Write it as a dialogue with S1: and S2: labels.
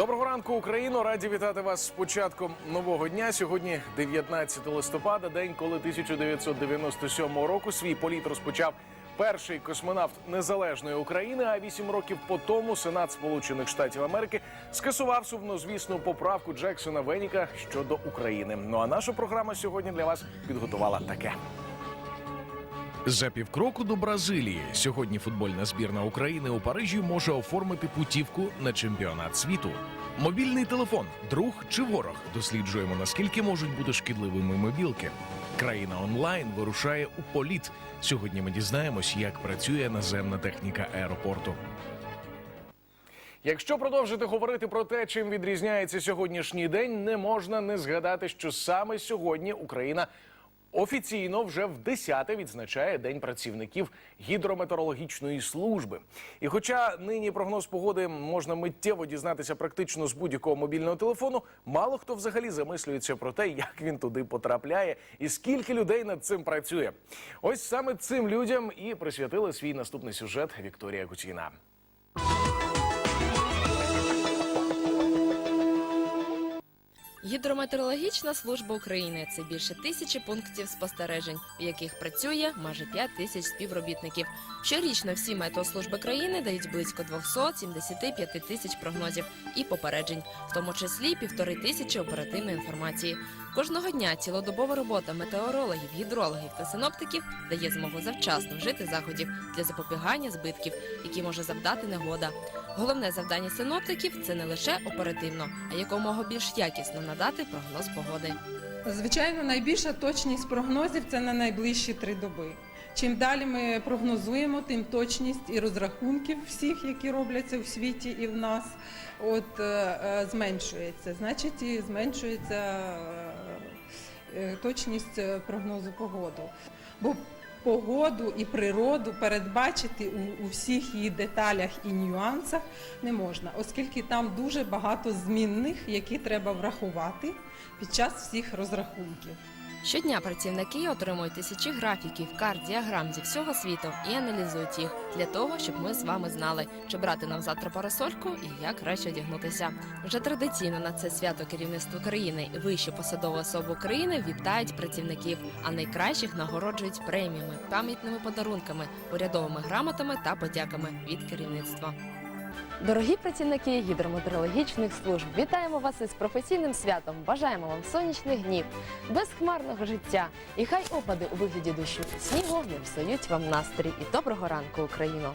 S1: Доброго ранку, Україно! Раді вітати вас з початком нового дня. Сьогодні 19 листопада, день, коли 1997 року свій політ розпочав перший космонавт незалежної України. А вісім років по тому Сенат Сполучених Штатів Америки скасував сумнозвісну поправку Джексона Веніка щодо України. Ну а наша програма сьогодні для вас підготувала таке. За півкроку до Бразилії сьогодні футбольна збірна України у Парижі може оформити путівку на чемпіонат світу. Мобільний телефон, друг чи ворог. Досліджуємо наскільки можуть бути шкідливими мобілки. Країна онлайн вирушає у політ. Сьогодні ми дізнаємось, як працює наземна техніка аеропорту. Якщо продовжити говорити про те, чим відрізняється сьогоднішній день, не можна не згадати, що саме сьогодні Україна офіційно вже в 10-те відзначає День працівників гідрометеорологічної служби. І хоча нині прогноз погоди можна миттєво дізнатися практично з будь-якого мобільного телефону, мало хто взагалі замислюється про те, як він туди потрапляє і скільки людей над цим працює. Ось саме цим людям і присвятили свій наступний сюжет Вікторія Куціна.
S2: Гідрометеорологічна служба України це більше тисячі пунктів спостережень, в яких працює майже 5 тисяч співробітників. Щорічно всі метеослужби країни дають близько 275 тисяч прогнозів і попереджень, в тому числі півтори тисячі оперативної інформації. Кожного дня цілодобова робота метеорологів, гідрологів та синоптиків дає змогу завчасно вжити заходів для запобігання збитків, які може завдати негода. Головне завдання синоптиків це не лише оперативно, а якомога більш якісно надати прогноз погоди.
S3: Звичайно, найбільша точність прогнозів це на найближчі три доби. Чим далі ми прогнозуємо, тим точність і розрахунків всіх, які робляться у світі і в нас, от е, е, зменшується. Значить, і зменшується е, точність прогнозу погоди. Бо погоду і природу передбачити у, у всіх її деталях і нюансах не можна, оскільки там дуже багато змінних, які треба врахувати під час всіх розрахунків.
S2: Щодня працівники отримують тисячі графіків, карт, діаграм зі всього світу і аналізують їх для того, щоб ми з вами знали, чи брати нам завтра парасольку і як краще одягнутися. Вже традиційно на це свято керівництво країни і вищі посадові особи України вітають працівників, а найкращих нагороджують преміями, пам'ятними подарунками, урядовими грамотами та подяками від керівництва.
S4: Дорогі працівники гідрометеорологічних служб, вітаємо вас із професійним святом. Бажаємо вам сонячних днів, безхмарного життя. І хай опади у вигляді дощу снігу не псують вам настрій. І доброго ранку, Україно!